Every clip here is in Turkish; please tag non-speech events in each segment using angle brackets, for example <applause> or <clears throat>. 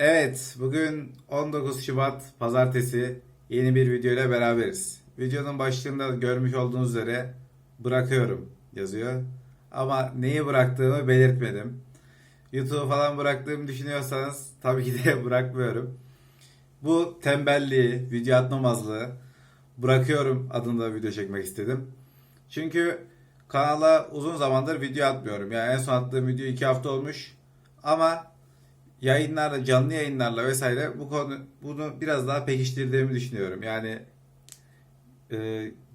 Evet, bugün 19 Şubat Pazartesi yeni bir video ile beraberiz. Videonun başlığında görmüş olduğunuz üzere bırakıyorum yazıyor. Ama neyi bıraktığımı belirtmedim. YouTube'u falan bıraktığımı düşünüyorsanız tabii ki de <laughs> bırakmıyorum. Bu tembelliği, video atmamazlığı bırakıyorum adında video çekmek istedim. Çünkü kanala uzun zamandır video atmıyorum. Yani en son attığım video 2 hafta olmuş. Ama yayınlarla, canlı yayınlarla vesaire bu konu bunu biraz daha pekiştirdiğimi düşünüyorum. Yani e,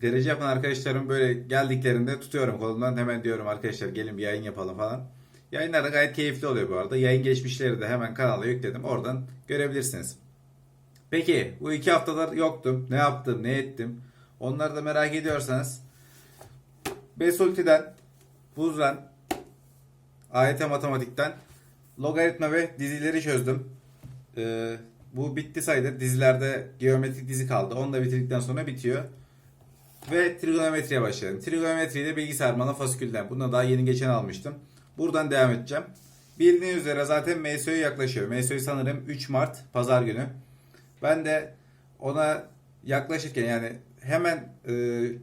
derece yapan arkadaşlarım böyle geldiklerinde tutuyorum kolumdan hemen diyorum arkadaşlar gelin bir yayın yapalım falan. Yayınlar da gayet keyifli oluyor bu arada. Yayın geçmişleri de hemen kanala yükledim. Oradan görebilirsiniz. Peki bu iki haftalar yoktum. Ne yaptım, ne ettim? Onları da merak ediyorsanız Besulti'den, Buzran, AYT Matematik'ten logaritma ve dizileri çözdüm. Ee, bu bitti sayılır. Dizilerde geometrik dizi kaldı. Onu da bitirdikten sonra bitiyor. Ve trigonometriye başladım. Trigonometriyi de bilgisayar bana fasikülden. Bunu da daha yeni geçen almıştım. Buradan devam edeceğim. Bildiğiniz üzere zaten MSÖ'ye yaklaşıyor. MSÖ sanırım 3 Mart pazar günü. Ben de ona yaklaşırken yani hemen e,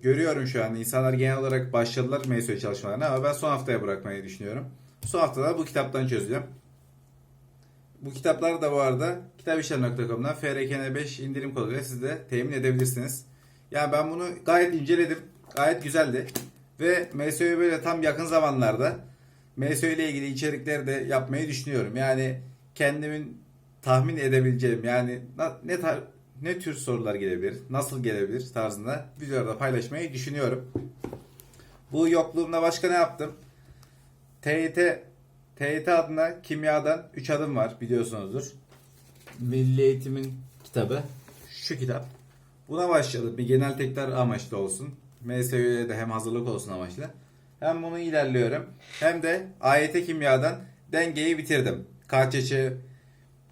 görüyorum şu an insanlar genel olarak başladılar MSÖ çalışmalarına ama ben son haftaya bırakmayı düşünüyorum. Son haftada bu kitaptan çözeceğim. Bu kitaplar da bu arada kitabişler.com'dan FRKN5 indirim koduyla siz de temin edebilirsiniz. Yani ben bunu gayet inceledim. Gayet güzeldi. Ve MSÖ'ye böyle tam yakın zamanlarda MSÖ ile ilgili içerikleri de yapmayı düşünüyorum. Yani kendimin tahmin edebileceğim yani ne tar- ne tür sorular gelebilir, nasıl gelebilir tarzında videolarda paylaşmayı düşünüyorum. Bu yokluğumda başka ne yaptım? TYT TYT adına kimyadan 3 adım var biliyorsunuzdur. Milli Eğitim'in kitabı şu kitap. Buna başladım. Bir genel tekrar amaçlı olsun. MSÜ'ye de hem hazırlık olsun amaçlı. Hem bunu ilerliyorum. Hem de AYT kimyadan dengeyi bitirdim. KÇÇ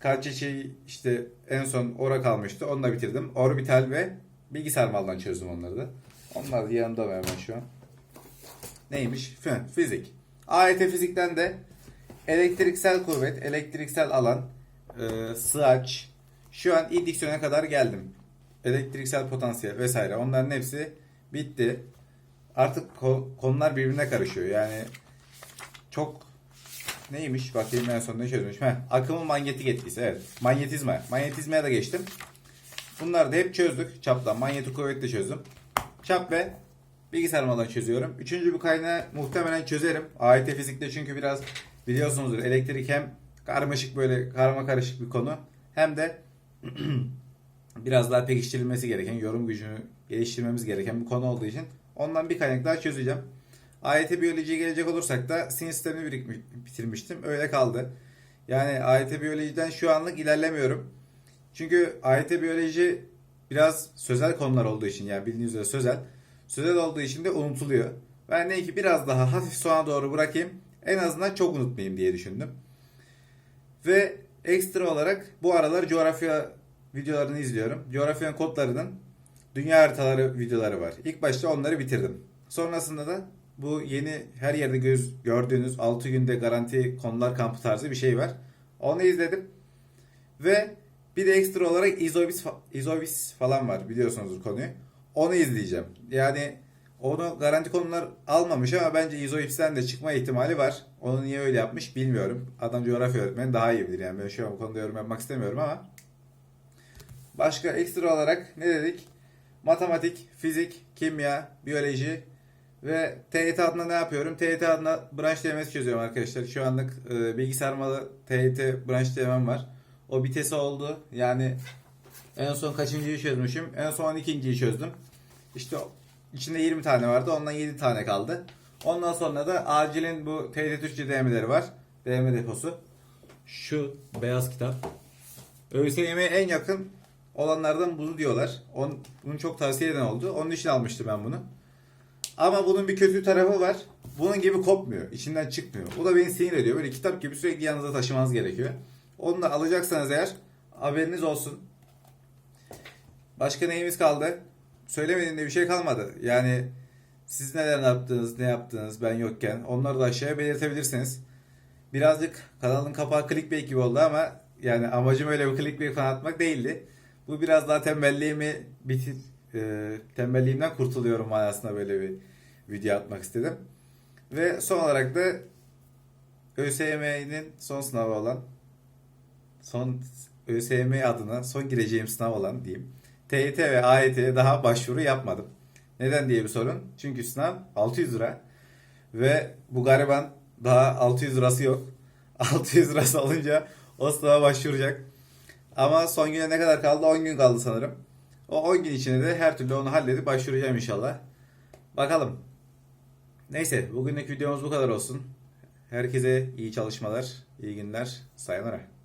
KÇÇ işte en son ora kalmıştı. Onu da bitirdim. Orbital ve bilgisayar maldan çözdüm onları da. Onlar da yanımda hemen şu an. Neymiş? Fizik. AYT fizikten de elektriksel kuvvet, elektriksel alan, e, sığaç. Şu an indiksiyona kadar geldim. Elektriksel potansiyel vesaire. Onların hepsi bitti. Artık ko- konular birbirine karışıyor. Yani çok neymiş? Bakayım en son ne çözmüş. Heh, akımın manyetik etkisi. Evet. Manyetizma. Manyetizmaya da geçtim. Bunları da hep çözdük. Çaptan. Manyetik kuvveti de çözdüm. Çap ve bilgisayar malından çözüyorum. Üçüncü bir kaynağı muhtemelen çözerim. AYT fizikte çünkü biraz biliyorsunuzdur elektrik hem karmaşık böyle karma karışık bir konu hem de <clears throat> biraz daha pekiştirilmesi gereken, yorum gücünü geliştirmemiz gereken bir konu olduğu için ondan bir kaynak daha çözeceğim. AYT biyolojiye gelecek olursak da sinir sistemini birikmiş, bitirmiştim. Öyle kaldı. Yani AYT biyolojiden şu anlık ilerlemiyorum. Çünkü AYT biyoloji biraz sözel konular olduğu için yani bildiğiniz üzere sözel. Sözel olduğu için de unutuluyor. Ben de ki biraz daha hafif sona doğru bırakayım. En azından çok unutmayayım diye düşündüm. Ve ekstra olarak bu aralar coğrafya videolarını izliyorum. Coğrafyanın kodlarının dünya haritaları videoları var. İlk başta onları bitirdim. Sonrasında da bu yeni her yerde göz, gördüğünüz 6 günde garanti konular kampı tarzı bir şey var. Onu izledim. Ve bir de ekstra olarak Izobis, Izobis falan var biliyorsunuzdur konuyu. Onu izleyeceğim. Yani onu garanti konular almamış ama bence Izobis'ten de çıkma ihtimali var. Onu niye öyle yapmış bilmiyorum. Adam coğrafya öğretmeni daha iyi bilir yani. Ben şu an bu konuda yorum yapmak istemiyorum ama. Başka ekstra olarak ne dedik? Matematik, fizik, kimya, biyoloji ve TYT adına ne yapıyorum? TYT adına branş DMS çözüyorum arkadaşlar. Şu anlık e, bilgisayar malı TYT branş DMM var. O bitesi oldu. Yani en son kaçıncıyı çözmüşüm? En son 12.yi çözdüm. İşte o- içinde 20 tane vardı. Ondan 7 tane kaldı. Ondan sonra da acilin bu TYT Türkçe DM'leri var. DM deposu. Şu beyaz kitap. ÖSYM'ye en yakın olanlardan bunu diyorlar. On, bunu çok tavsiye eden oldu. Onun için almıştım ben bunu. Ama bunun bir kötü tarafı var. Bunun gibi kopmuyor. içinden çıkmıyor. Bu da beni sinir ediyor. Böyle kitap gibi sürekli yanınıza taşımanız gerekiyor. Onu da alacaksanız eğer haberiniz olsun. Başka neyimiz kaldı? Söylemediğimde bir şey kalmadı. Yani siz neler yaptınız, ne yaptınız ben yokken onları da aşağıya belirtebilirsiniz. Birazcık kanalın kapağı clickbait gibi oldu ama yani amacım öyle bir clickbait falan atmak değildi. Bu biraz daha tembelliğimi bitir, e, tembelliğimden kurtuluyorum manasında böyle bir video atmak istedim. Ve son olarak da ÖSYM'nin son sınavı olan son ÖSYM adına son gireceğim sınav olan diyeyim. TYT ve AYT'ye daha başvuru yapmadım. Neden diye bir sorun. Çünkü sınav 600 lira. Ve bu gariban daha 600 lirası yok. <laughs> 600 lirası alınca o sınava başvuracak. Ama son güne ne kadar kaldı? 10 gün kaldı sanırım. O 10 gün içinde de her türlü onu halledip başvuracağım inşallah. Bakalım. Neyse bugünlük videomuz bu kadar olsun. Herkese iyi çalışmalar, iyi günler. Sayonara.